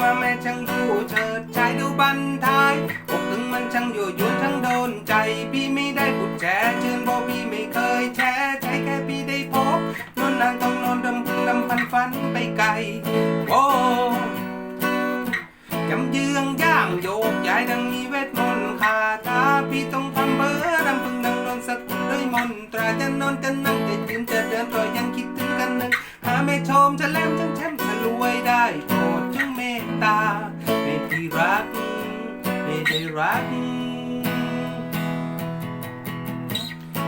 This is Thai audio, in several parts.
มว่าแม่ช่างดูเฉิดชายดูบันทายอกถึงมันช่างอยู่ยวนทั้งโดนใจ พี่ไม่ได้บุดแจเชิญบอกพี่ไม่เคยแช่ใช้แค่พี่ได้พบนอนนางต้องนอนดำพึงดำพันฟันไปไกลโอ้จำเยืองย่างโยกย้ายดังมีเวทมนต์คาถาพี่ต้องทำเบอร์ดำพึงดังโดนสะกด้วยมนตราจะนอนจะนั่งจะยืนจะเดินก็ยังคิดถึงกันหนึ่งหาไม่ชมจะแลมจังแชมป์จะรวยได้ รัก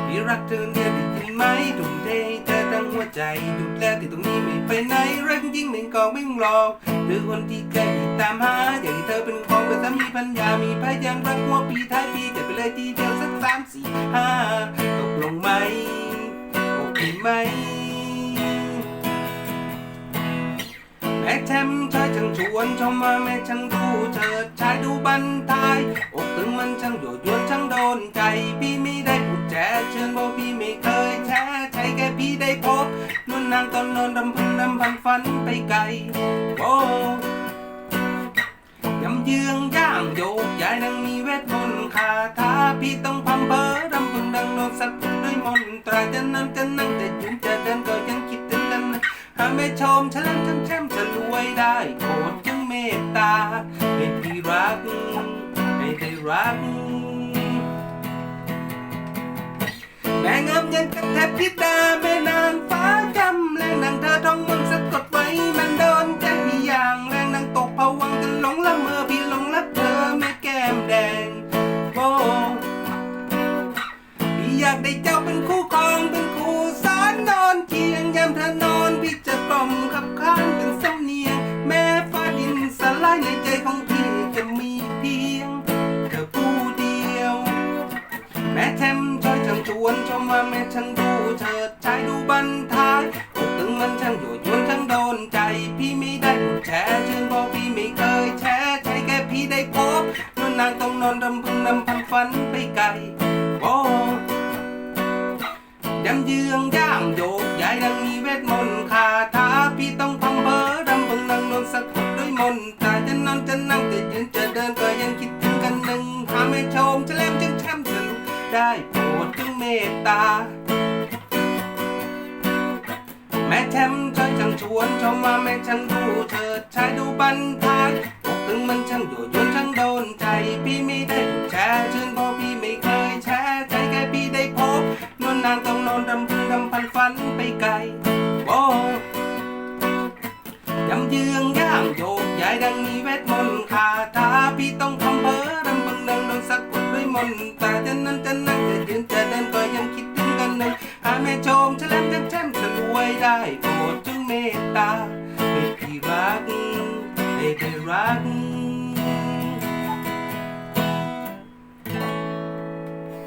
พี่รักเธอเนี่ยได้ยินไหมทุ่มเทให้เธอทั้งหัวใจดูแลที่ตรงนี้ไม่ไปไหนรักยิ่งหนึ่งกองไม่หลอกหรือคนที่เคยติดตามหาอยากให้เธอเป็นของเป็นสามีพัญญามีพยานรักหัวปีท้ายปีจะไปเลยทีเดียวสักสามสี่ห้าตกลงไหมโอเคไหม แม่แชมชายช่างชวนชมว่าแม่ช่างดูเฉิดชายดูบันทายอกถึงมันช่างโยยวนช่างโดนใจ พี่ไม่ได้พูดแจเชิญบอกพี่ไม่เคยแช่ใช่แค่พี่ได้พบนุ่นนางตอนนอนดำพึงดำพันฝันไปไกลโอ้ยำเยืองย่างโยกยายนังมีเวทมนต์คาถาพี่ต้องพัมเบอร์ดำพึงดังโดนสักด้วยมนตราจะนั่งจะนั่งจะยืนจะเดินก็ยังคิดถึงกันนะหาไม่ชมฉันฉันแชม ยได้โปรดจงเมตตาให้พี่รักให้ได้รักแม่งามเย็นกับแทบพิดาแม่นางฟ้าจำแรงนางเธอท่องมนสะกดไว้มันโดนใจพี่อย่างแรงนางตกผวังกันหลงละเมอพี่หลงรักเธอแม่แก้มแดงโอ้พี่อยากได้เจ้าเป็นคู่ครองเป็นคู่สารนอนเคียงยามเธอนอนพี่จะกล่อมขับ ม่แชมป์ช่อยช่างชวนชมว่าแม่ช่างดูเฉิดชายดูบันทายอกตึงมันช่างอยู่ยวนช่างโดนใจ พี่ไม่ได้พูดแชร์เชิญบอกพี่ไม่เคยแชร์ใช่แค่พี่ได้พบนอนนางต้องนอนรำพึงรำพันฝันไปไกลโอ้ยำเยืองย่างโยกยายดังมีเวทมนต์คาถาพี่ต้องพังเบอร์ดำพึงดังโดนสะกดด้วยมนต์ตาจะนอนจะนั่งจะยืนจะเดินก็ยังคิดถึงกันหนึ่งหาไม่ชมจะแลมจึงแชมป ได้โปรดจงเมตตา แม่แชมช่อยช่างชวนชมว่าแม่ช่างดูเถิดชายดูบันทายอกถึงมันช่างอยู่ยวนช่างโดนใจ พี่ไม่ได้ถูกแชร์ชื่นเพราะพี่ไม่เคยแชร์ใจแค่พี่ได้พบนวลนางต้องนอนดำพึงดำพันฝันไปไกลโอ้ยำเยืองย่างโยกย้ายดังมีเวทมนต์คาถาพี่ต้องทำเบอรำพึงดังโดนสักกดด้วยมนต์แต่ ได้โปรดจงเมตตาให้พี่รักให้ได้รัก